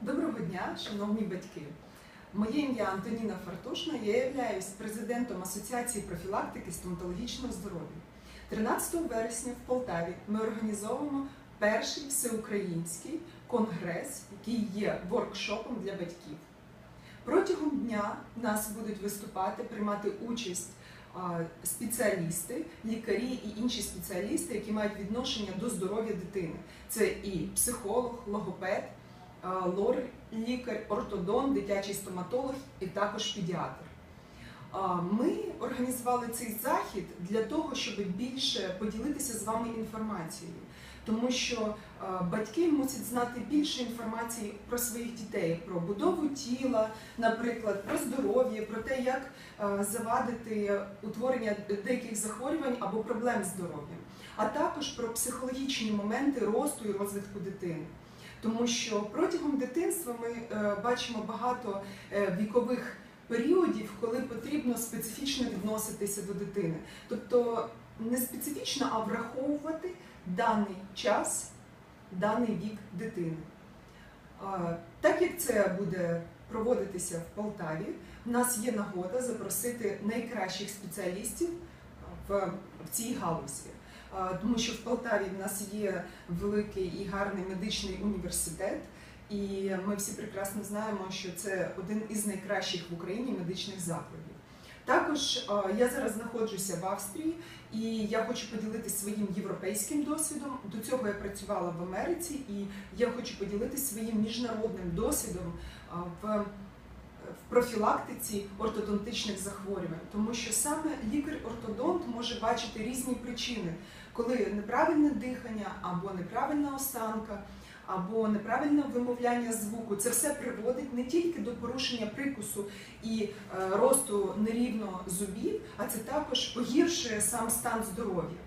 Доброго дня, шановні батьки. Моє ім'я Антоніна Фартушна, я являюсь президентом Асоціації профілактики стоматологічного здоров'я. 13 вересня в Полтаві ми організовуємо перший всеукраїнський конгрес, який є воркшопом для батьків. Протягом дня нас будуть виступати, приймати участь спеціалісти, лікарі і інші спеціалісти, які мають відношення до здоров'я дитини. Це і психолог, логопед, лор, лікар, ортодон, дитячий стоматолог і також педіатр. Ми організували цей захід для того, щоб більше поділитися з вами інформацією, тому що батьки мусять знати більше інформації про своїх дітей, про будову тіла, наприклад, про здоров'я, про те, як завадити утворення деяких захворювань або проблем з здоров'ям, а також про психологічні моменти росту і розвитку дитини. Тому що протягом дитинства ми е, бачимо багато е, вікових періодів, коли потрібно специфічно відноситися до дитини. Тобто не специфічно, а враховувати даний час, даний вік дитини. Так як це буде проводитися в Полтаві, в нас є нагода запросити найкращих спеціалістів в цій галузі. Тому що в Полтаві в нас є великий і гарний медичний університет, і ми всі прекрасно знаємо, що це один із найкращих в Україні медичних закладів. Також я зараз знаходжуся в Австрії, і я хочу поділитися своїм європейським досвідом. До цього я працювала в Америці, і я хочу поділитися своїм міжнародним досвідом в в профілактиці ортодонтичних захворювань, тому що саме лікар-ортодонт може бачити різні причини, коли неправильне дихання або неправильна осанка, або неправильне вимовляння звуку. Це все приводить не тільки до порушення прикусу і е, росту нерівно зубів, а це також погіршує сам стан здоров'я.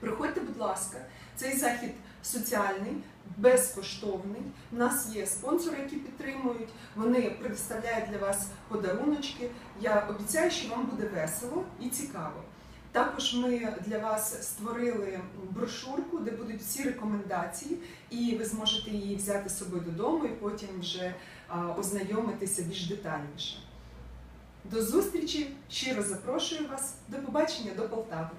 Приходьте, будь ласка, цей захід соціальний, безкоштовний. У нас є спонсори, які підтримують. Вони предоставляють для вас подаруночки. Я обіцяю, що вам буде весело і цікаво. Також ми для вас створили брошурку, де будуть всі рекомендації, і ви зможете її взяти з собою додому і потім вже ознайомитися більш детальніше. До зустрічі! Щиро запрошую вас. До побачення до Полтави.